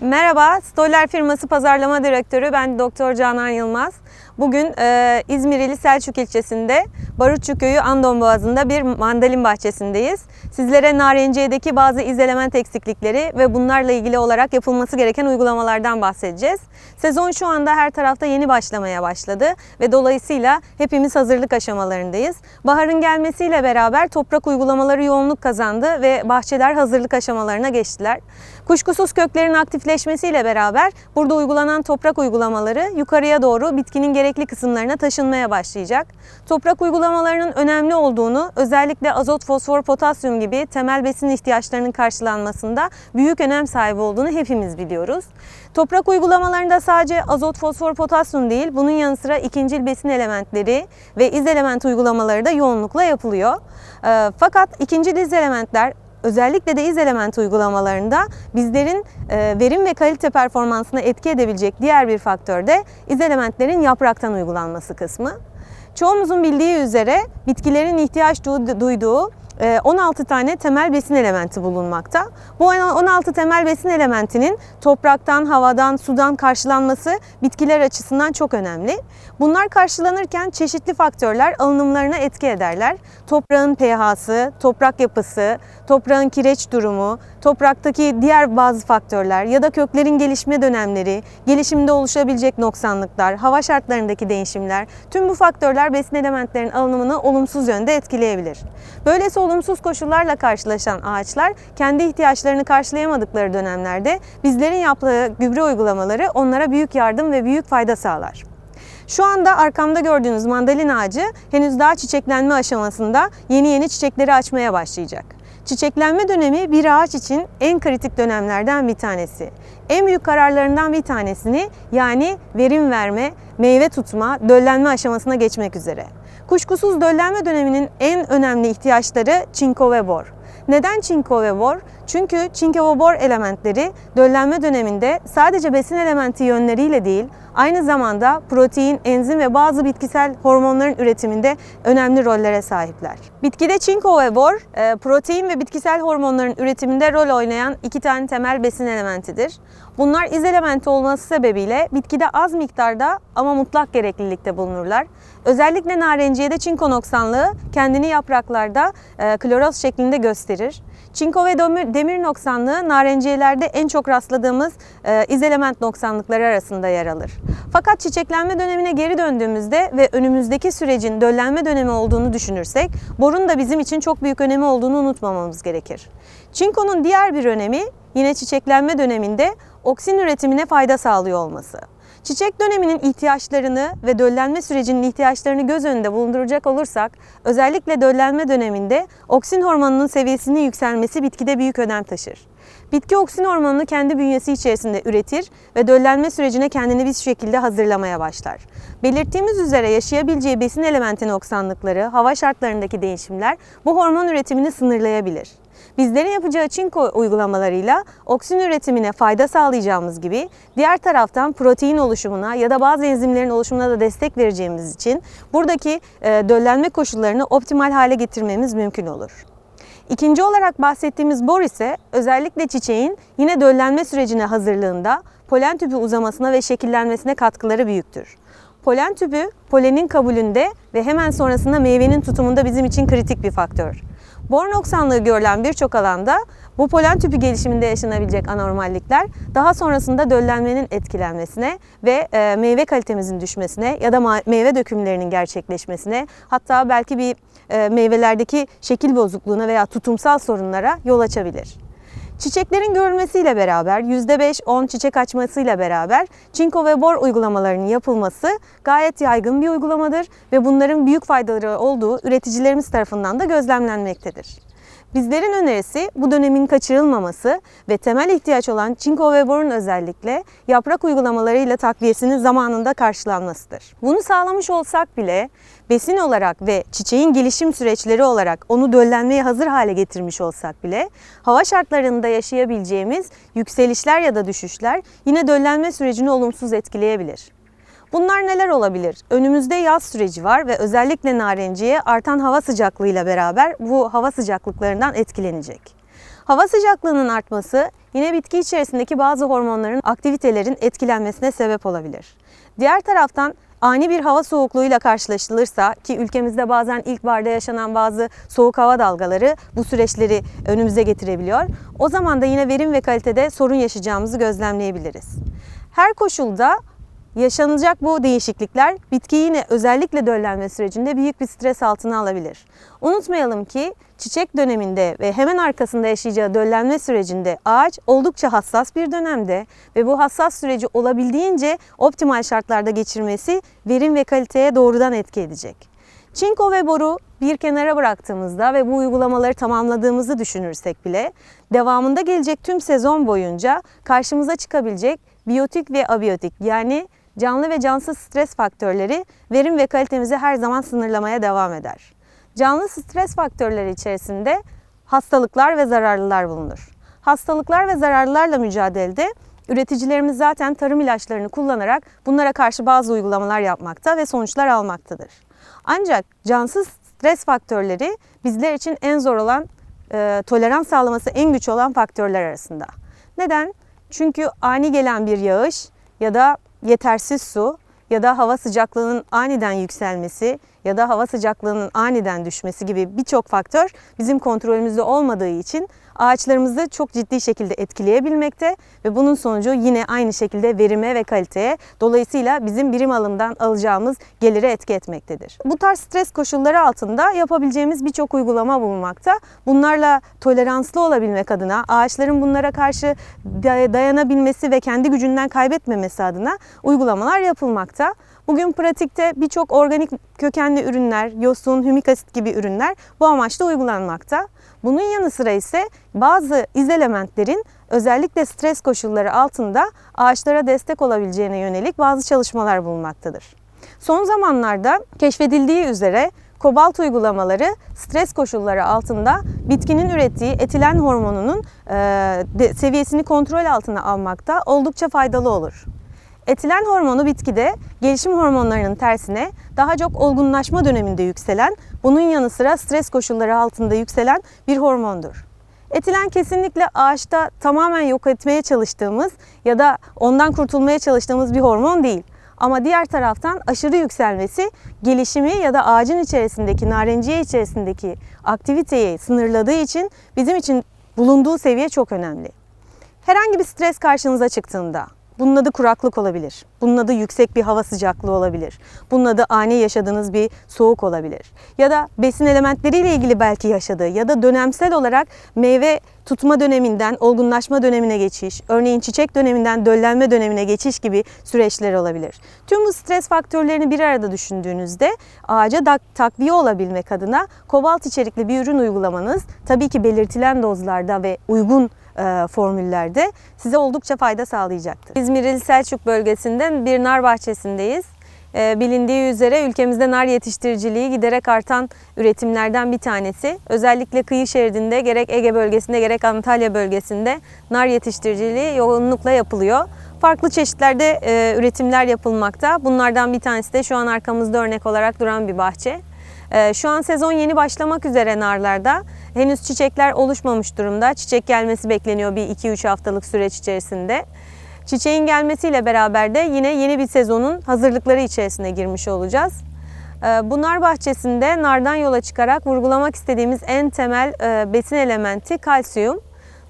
Merhaba, Stoller firması pazarlama direktörü ben Doktor Canan Yılmaz. Bugün e, İzmir ili Selçuk ilçesinde Barutçu Köyü Andon Boğazı'nda bir mandalin bahçesindeyiz. Sizlere narenciyedeki bazı iz element eksiklikleri ve bunlarla ilgili olarak yapılması gereken uygulamalardan bahsedeceğiz. Sezon şu anda her tarafta yeni başlamaya başladı ve dolayısıyla hepimiz hazırlık aşamalarındayız. Baharın gelmesiyle beraber toprak uygulamaları yoğunluk kazandı ve bahçeler hazırlık aşamalarına geçtiler. Kuşkusuz köklerin aktifleşmesiyle beraber burada uygulanan toprak uygulamaları yukarıya doğru bitkinin gerekli kısımlarına taşınmaya başlayacak. Toprak uygulamalarının önemli olduğunu özellikle azot, fosfor, potasyum gibi temel besin ihtiyaçlarının karşılanmasında büyük önem sahibi olduğunu hepimiz biliyoruz. Toprak uygulamalarında sadece azot, fosfor, potasyum değil, bunun yanı sıra ikincil besin elementleri ve iz element uygulamaları da yoğunlukla yapılıyor. Ee, Fakat ikincil iz elementler özellikle de iz element uygulamalarında bizlerin e, verim ve kalite performansına etki edebilecek diğer bir faktör de iz elementlerin yapraktan uygulanması kısmı. Çoğumuzun bildiği üzere bitkilerin ihtiyaç du- duyduğu 16 tane temel besin elementi bulunmakta. Bu 16 temel besin elementinin topraktan, havadan, sudan karşılanması bitkiler açısından çok önemli. Bunlar karşılanırken çeşitli faktörler alınımlarına etki ederler. Toprağın pH'sı, toprak yapısı, toprağın kireç durumu, topraktaki diğer bazı faktörler ya da köklerin gelişme dönemleri, gelişimde oluşabilecek noksanlıklar, hava şartlarındaki değişimler, tüm bu faktörler besin elementlerinin alınımını olumsuz yönde etkileyebilir. Böylesi olumsuz koşullarla karşılaşan ağaçlar kendi ihtiyaçlarını karşılayamadıkları dönemlerde bizlerin yaptığı gübre uygulamaları onlara büyük yardım ve büyük fayda sağlar. Şu anda arkamda gördüğünüz mandalin ağacı henüz daha çiçeklenme aşamasında yeni yeni çiçekleri açmaya başlayacak. Çiçeklenme dönemi bir ağaç için en kritik dönemlerden bir tanesi. En büyük kararlarından bir tanesini yani verim verme, meyve tutma, döllenme aşamasına geçmek üzere. Kuşkusuz döllenme döneminin en önemli ihtiyaçları çinko ve bor. Neden çinko ve bor? Çünkü çinko ve bor elementleri döllenme döneminde sadece besin elementi yönleriyle değil, aynı zamanda protein, enzim ve bazı bitkisel hormonların üretiminde önemli rollere sahipler. Bitkide çinko ve bor, e, protein ve bitkisel hormonların üretiminde rol oynayan iki tane temel besin elementidir. Bunlar iz elementi olması sebebiyle bitkide az miktarda ama mutlak gereklilikte bulunurlar. Özellikle narenciyede çinko noksanlığı kendini yapraklarda e, kloroz şeklinde gösterir. Çinko ve demir, noksanlığı narenciyelerde en çok rastladığımız e, iz element noksanlıkları arasında yer alır. Fakat çiçeklenme dönemine geri döndüğümüzde ve önümüzdeki sürecin döllenme dönemi olduğunu düşünürsek borun da bizim için çok büyük önemi olduğunu unutmamamız gerekir. Çinkonun diğer bir önemi yine çiçeklenme döneminde oksin üretimine fayda sağlıyor olması. Çiçek döneminin ihtiyaçlarını ve döllenme sürecinin ihtiyaçlarını göz önünde bulunduracak olursak özellikle döllenme döneminde oksin hormonunun seviyesinin yükselmesi bitkide büyük önem taşır. Bitki oksin hormonunu kendi bünyesi içerisinde üretir ve döllenme sürecine kendini bir şekilde hazırlamaya başlar. Belirttiğimiz üzere yaşayabileceği besin elementi noksanlıkları, hava şartlarındaki değişimler bu hormon üretimini sınırlayabilir. Bizlerin yapacağı çinko uygulamalarıyla oksin üretimine fayda sağlayacağımız gibi diğer taraftan protein oluşumuna ya da bazı enzimlerin oluşumuna da destek vereceğimiz için buradaki e, döllenme koşullarını optimal hale getirmemiz mümkün olur. İkinci olarak bahsettiğimiz bor ise özellikle çiçeğin yine döllenme sürecine hazırlığında polen tüpü uzamasına ve şekillenmesine katkıları büyüktür. Polen tüpü polenin kabulünde ve hemen sonrasında meyvenin tutumunda bizim için kritik bir faktör. Bor noksanlığı görülen birçok alanda bu polen tüpü gelişiminde yaşanabilecek anormallikler daha sonrasında döllenmenin etkilenmesine ve e, meyve kalitemizin düşmesine ya da meyve dökümlerinin gerçekleşmesine hatta belki bir e, meyvelerdeki şekil bozukluğuna veya tutumsal sorunlara yol açabilir. Çiçeklerin görülmesiyle beraber %5-10 çiçek açmasıyla beraber çinko ve bor uygulamalarının yapılması gayet yaygın bir uygulamadır ve bunların büyük faydaları olduğu üreticilerimiz tarafından da gözlemlenmektedir. Bizlerin önerisi bu dönemin kaçırılmaması ve temel ihtiyaç olan çinko ve borun özellikle yaprak uygulamalarıyla takviyesinin zamanında karşılanmasıdır. Bunu sağlamış olsak bile besin olarak ve çiçeğin gelişim süreçleri olarak onu döllenmeye hazır hale getirmiş olsak bile hava şartlarında yaşayabileceğimiz yükselişler ya da düşüşler yine döllenme sürecini olumsuz etkileyebilir. Bunlar neler olabilir? Önümüzde yaz süreci var ve özellikle narenciye artan hava sıcaklığıyla beraber bu hava sıcaklıklarından etkilenecek. Hava sıcaklığının artması yine bitki içerisindeki bazı hormonların aktivitelerin etkilenmesine sebep olabilir. Diğer taraftan ani bir hava soğukluğuyla karşılaşılırsa ki ülkemizde bazen ilkbaharda yaşanan bazı soğuk hava dalgaları bu süreçleri önümüze getirebiliyor. O zaman da yine verim ve kalitede sorun yaşayacağımızı gözlemleyebiliriz. Her koşulda Yaşanacak bu değişiklikler bitkiyi yine özellikle döllenme sürecinde büyük bir stres altına alabilir. Unutmayalım ki çiçek döneminde ve hemen arkasında yaşayacağı döllenme sürecinde ağaç oldukça hassas bir dönemde ve bu hassas süreci olabildiğince optimal şartlarda geçirmesi verim ve kaliteye doğrudan etki edecek. Çinko ve boru bir kenara bıraktığımızda ve bu uygulamaları tamamladığımızı düşünürsek bile devamında gelecek tüm sezon boyunca karşımıza çıkabilecek biyotik ve abiyotik yani canlı ve cansız stres faktörleri verim ve kalitemizi her zaman sınırlamaya devam eder. Canlı stres faktörleri içerisinde hastalıklar ve zararlılar bulunur. Hastalıklar ve zararlılarla mücadelede üreticilerimiz zaten tarım ilaçlarını kullanarak bunlara karşı bazı uygulamalar yapmakta ve sonuçlar almaktadır. Ancak cansız stres faktörleri bizler için en zor olan, e, tolerans sağlaması en güç olan faktörler arasında. Neden? Çünkü ani gelen bir yağış ya da yetersiz su ya da hava sıcaklığının aniden yükselmesi ya da hava sıcaklığının aniden düşmesi gibi birçok faktör bizim kontrolümüzde olmadığı için ağaçlarımızı çok ciddi şekilde etkileyebilmekte ve bunun sonucu yine aynı şekilde verime ve kaliteye dolayısıyla bizim birim alımdan alacağımız gelire etki etmektedir. Bu tarz stres koşulları altında yapabileceğimiz birçok uygulama bulunmakta. Bunlarla toleranslı olabilmek adına ağaçların bunlara karşı dayanabilmesi ve kendi gücünden kaybetmemesi adına uygulamalar yapılmakta. Bugün pratikte birçok organik kökenli ürünler, yosun, hümik asit gibi ürünler bu amaçla uygulanmakta. Bunun yanı sıra ise bazı izelementlerin özellikle stres koşulları altında ağaçlara destek olabileceğine yönelik bazı çalışmalar bulunmaktadır. Son zamanlarda keşfedildiği üzere kobalt uygulamaları stres koşulları altında bitkinin ürettiği etilen hormonunun e, seviyesini kontrol altına almakta oldukça faydalı olur. Etilen hormonu bitkide gelişim hormonlarının tersine daha çok olgunlaşma döneminde yükselen, bunun yanı sıra stres koşulları altında yükselen bir hormondur. Etilen kesinlikle ağaçta tamamen yok etmeye çalıştığımız ya da ondan kurtulmaya çalıştığımız bir hormon değil. Ama diğer taraftan aşırı yükselmesi gelişimi ya da ağacın içerisindeki, narenciye içerisindeki aktiviteyi sınırladığı için bizim için bulunduğu seviye çok önemli. Herhangi bir stres karşınıza çıktığında bunun adı kuraklık olabilir. Bunun adı yüksek bir hava sıcaklığı olabilir. Bunun adı ani yaşadığınız bir soğuk olabilir. Ya da besin elementleriyle ilgili belki yaşadığı ya da dönemsel olarak meyve tutma döneminden olgunlaşma dönemine geçiş, örneğin çiçek döneminden döllenme dönemine geçiş gibi süreçler olabilir. Tüm bu stres faktörlerini bir arada düşündüğünüzde ağaca takviye olabilmek adına kobalt içerikli bir ürün uygulamanız tabii ki belirtilen dozlarda ve uygun formüllerde size oldukça fayda sağlayacaktır. İzmir Selçuk bölgesinde bir nar bahçesindeyiz. E, bilindiği üzere ülkemizde nar yetiştiriciliği giderek artan üretimlerden bir tanesi. Özellikle kıyı şeridinde gerek Ege bölgesinde gerek Antalya bölgesinde nar yetiştiriciliği yoğunlukla yapılıyor. Farklı çeşitlerde e, üretimler yapılmakta. Bunlardan bir tanesi de şu an arkamızda örnek olarak duran bir bahçe. Şu an sezon yeni başlamak üzere narlarda. Henüz çiçekler oluşmamış durumda. Çiçek gelmesi bekleniyor bir 2-3 haftalık süreç içerisinde. Çiçeğin gelmesiyle beraber de yine yeni bir sezonun hazırlıkları içerisine girmiş olacağız. Ee, bu nar bahçesinde nardan yola çıkarak vurgulamak istediğimiz en temel e, besin elementi kalsiyum.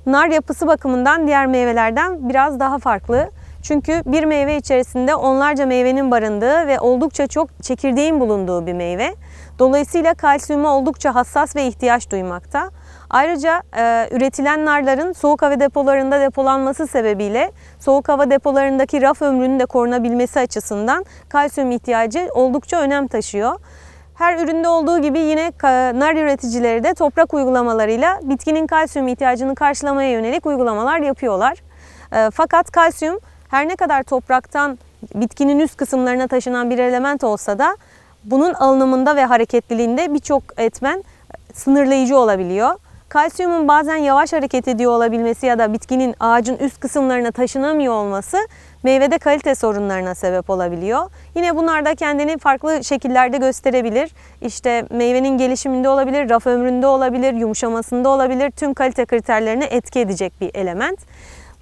Nar yapısı bakımından diğer meyvelerden biraz daha farklı. Çünkü bir meyve içerisinde onlarca meyvenin barındığı ve oldukça çok çekirdeğin bulunduğu bir meyve. Dolayısıyla kalsiyuma oldukça hassas ve ihtiyaç duymakta. Ayrıca e, üretilen narların soğuk hava depolarında depolanması sebebiyle soğuk hava depolarındaki raf ömrünün de korunabilmesi açısından kalsiyum ihtiyacı oldukça önem taşıyor. Her üründe olduğu gibi yine nar üreticileri de toprak uygulamalarıyla bitkinin kalsiyum ihtiyacını karşılamaya yönelik uygulamalar yapıyorlar. E, fakat kalsiyum her ne kadar topraktan bitkinin üst kısımlarına taşınan bir element olsa da bunun alınımında ve hareketliliğinde birçok etmen sınırlayıcı olabiliyor. Kalsiyumun bazen yavaş hareket ediyor olabilmesi ya da bitkinin ağacın üst kısımlarına taşınamıyor olması meyvede kalite sorunlarına sebep olabiliyor. Yine bunlar da kendini farklı şekillerde gösterebilir. İşte meyvenin gelişiminde olabilir, raf ömründe olabilir, yumuşamasında olabilir. Tüm kalite kriterlerine etki edecek bir element.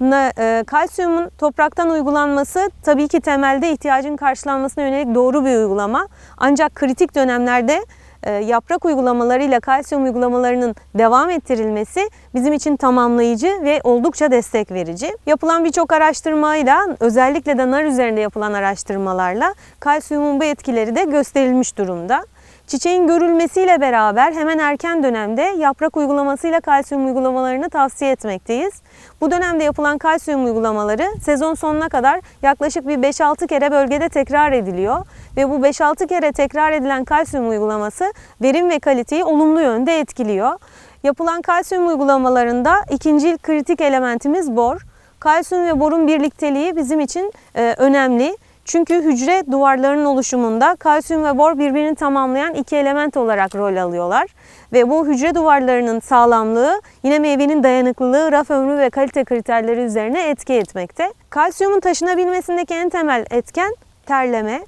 E, Kalsiyumun topraktan uygulanması tabii ki temelde ihtiyacın karşılanmasına yönelik doğru bir uygulama. Ancak kritik dönemlerde e, yaprak uygulamalarıyla kalsiyum uygulamalarının devam ettirilmesi bizim için tamamlayıcı ve oldukça destek verici. Yapılan birçok araştırmayla özellikle de nar üzerinde yapılan araştırmalarla kalsiyumun bu etkileri de gösterilmiş durumda. Çiçeğin görülmesiyle beraber hemen erken dönemde yaprak uygulamasıyla kalsiyum uygulamalarını tavsiye etmekteyiz. Bu dönemde yapılan kalsiyum uygulamaları sezon sonuna kadar yaklaşık bir 5-6 kere bölgede tekrar ediliyor ve bu 5-6 kere tekrar edilen kalsiyum uygulaması verim ve kaliteyi olumlu yönde etkiliyor. Yapılan kalsiyum uygulamalarında ikinci kritik elementimiz bor. Kalsiyum ve borun birlikteliği bizim için e, önemli. Çünkü hücre duvarlarının oluşumunda kalsiyum ve bor birbirini tamamlayan iki element olarak rol alıyorlar. Ve bu hücre duvarlarının sağlamlığı yine meyvenin dayanıklılığı, raf ömrü ve kalite kriterleri üzerine etki etmekte. Kalsiyumun taşınabilmesindeki en temel etken terleme.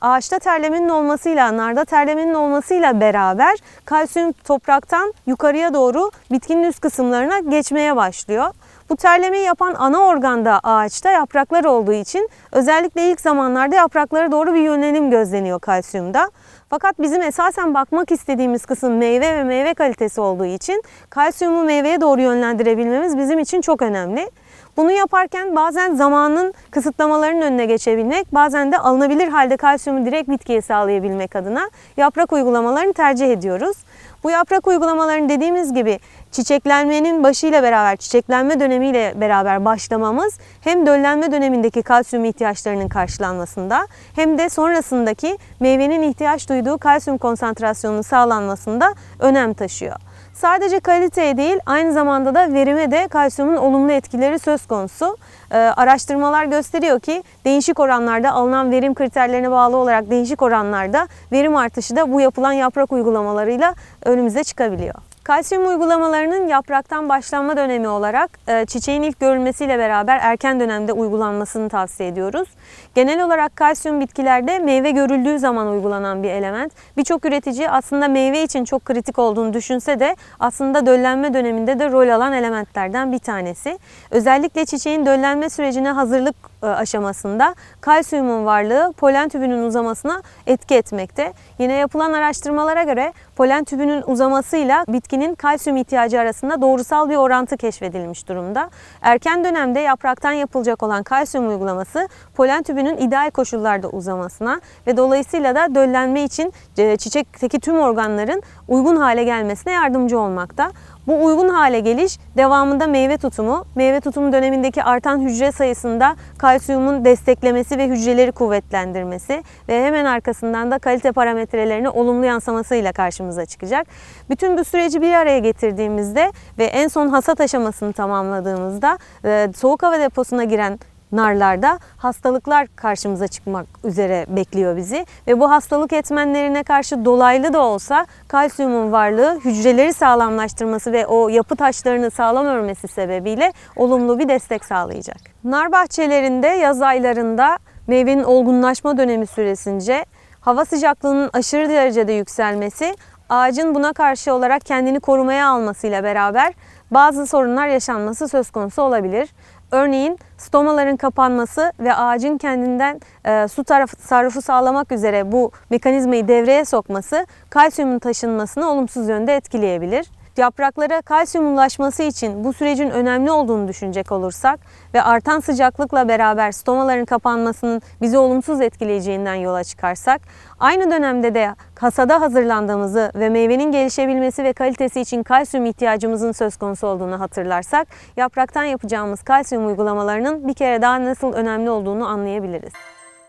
Ağaçta terlemenin olmasıyla, narda terlemenin olmasıyla beraber kalsiyum topraktan yukarıya doğru bitkinin üst kısımlarına geçmeye başlıyor. Bu terlemeyi yapan ana organda ağaçta yapraklar olduğu için özellikle ilk zamanlarda yapraklara doğru bir yönelim gözleniyor kalsiyumda. Fakat bizim esasen bakmak istediğimiz kısım meyve ve meyve kalitesi olduğu için kalsiyumu meyveye doğru yönlendirebilmemiz bizim için çok önemli. Bunu yaparken bazen zamanın kısıtlamalarının önüne geçebilmek, bazen de alınabilir halde kalsiyumu direkt bitkiye sağlayabilmek adına yaprak uygulamalarını tercih ediyoruz. Bu yaprak uygulamalarını dediğimiz gibi çiçeklenmenin başıyla beraber, çiçeklenme dönemiyle beraber başlamamız hem döllenme dönemindeki kalsiyum ihtiyaçlarının karşılanmasında hem de sonrasındaki meyvenin ihtiyaç duyduğu kalsiyum konsantrasyonunun sağlanmasında önem taşıyor. Sadece kaliteye değil aynı zamanda da verime de kalsiyumun olumlu etkileri söz konusu. Ee, araştırmalar gösteriyor ki değişik oranlarda alınan verim kriterlerine bağlı olarak değişik oranlarda verim artışı da bu yapılan yaprak uygulamalarıyla önümüze çıkabiliyor. Kalsiyum uygulamalarının yapraktan başlanma dönemi olarak e, çiçeğin ilk görülmesiyle beraber erken dönemde uygulanmasını tavsiye ediyoruz. Genel olarak kalsiyum bitkilerde meyve görüldüğü zaman uygulanan bir element. Birçok üretici aslında meyve için çok kritik olduğunu düşünse de aslında döllenme döneminde de rol alan elementlerden bir tanesi. Özellikle çiçeğin döllenme sürecine hazırlık e, aşamasında kalsiyumun varlığı polen tübünün uzamasına etki etmekte. Yine yapılan araştırmalara göre polen tübünün uzamasıyla bitkinin kalsiyum ihtiyacı arasında doğrusal bir orantı keşfedilmiş durumda. Erken dönemde yapraktan yapılacak olan kalsiyum uygulaması polen tübünün ideal koşullarda uzamasına ve dolayısıyla da döllenme için e, çiçekteki tüm organların uygun hale gelmesine yardımcı olmakta. Bu uygun hale geliş devamında meyve tutumu, meyve tutumu dönemindeki artan hücre sayısında kalsiyumun desteklemesi ve hücreleri kuvvetlendirmesi ve hemen arkasından da kalite parametrelerini olumlu yansımasıyla karşımıza çıkacak. Bütün bu süreci bir araya getirdiğimizde ve en son hasat aşamasını tamamladığımızda e, soğuk hava deposuna giren narlarda hastalıklar karşımıza çıkmak üzere bekliyor bizi ve bu hastalık etmenlerine karşı dolaylı da olsa kalsiyumun varlığı hücreleri sağlamlaştırması ve o yapı taşlarını sağlam örmesi sebebiyle olumlu bir destek sağlayacak. Nar bahçelerinde yaz aylarında meyvenin olgunlaşma dönemi süresince hava sıcaklığının aşırı derecede yükselmesi ağacın buna karşı olarak kendini korumaya almasıyla beraber bazı sorunlar yaşanması söz konusu olabilir. Örneğin stomaların kapanması ve ağacın kendinden e, su tasarrufu sağlamak üzere bu mekanizmayı devreye sokması kalsiyumun taşınmasını olumsuz yönde etkileyebilir. Yapraklara kalsiyum ulaşması için bu sürecin önemli olduğunu düşünecek olursak ve artan sıcaklıkla beraber stomaların kapanmasının bizi olumsuz etkileyeceğinden yola çıkarsak, aynı dönemde de hasada hazırlandığımızı ve meyvenin gelişebilmesi ve kalitesi için kalsiyum ihtiyacımızın söz konusu olduğunu hatırlarsak, yapraktan yapacağımız kalsiyum uygulamalarının bir kere daha nasıl önemli olduğunu anlayabiliriz.